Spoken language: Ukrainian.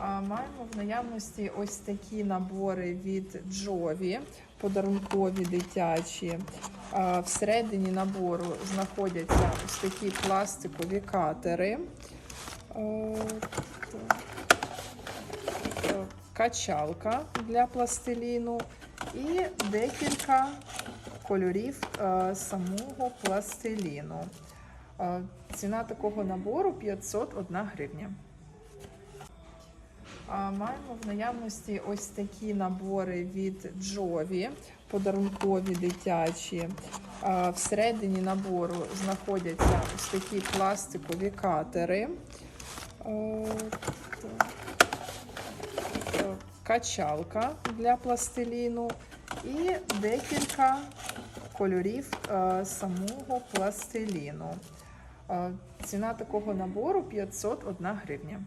Маємо в наявності ось такі набори від Джові, подарункові дитячі. Всередині набору знаходяться ось такі пластикові катери. Е, е, Качалка для пластиліну і декілька кольорів е, самого пластиліну. Ціна такого набору 501 гривня. Маємо в наявності ось такі набори від Джові, подарункові дитячі. Всередині набору знаходяться ось такі пластикові катери. Е, Качалка для пластиліну і декілька кольорів е, самого пластиліну. Е, Ціна такого набору 501 гривня.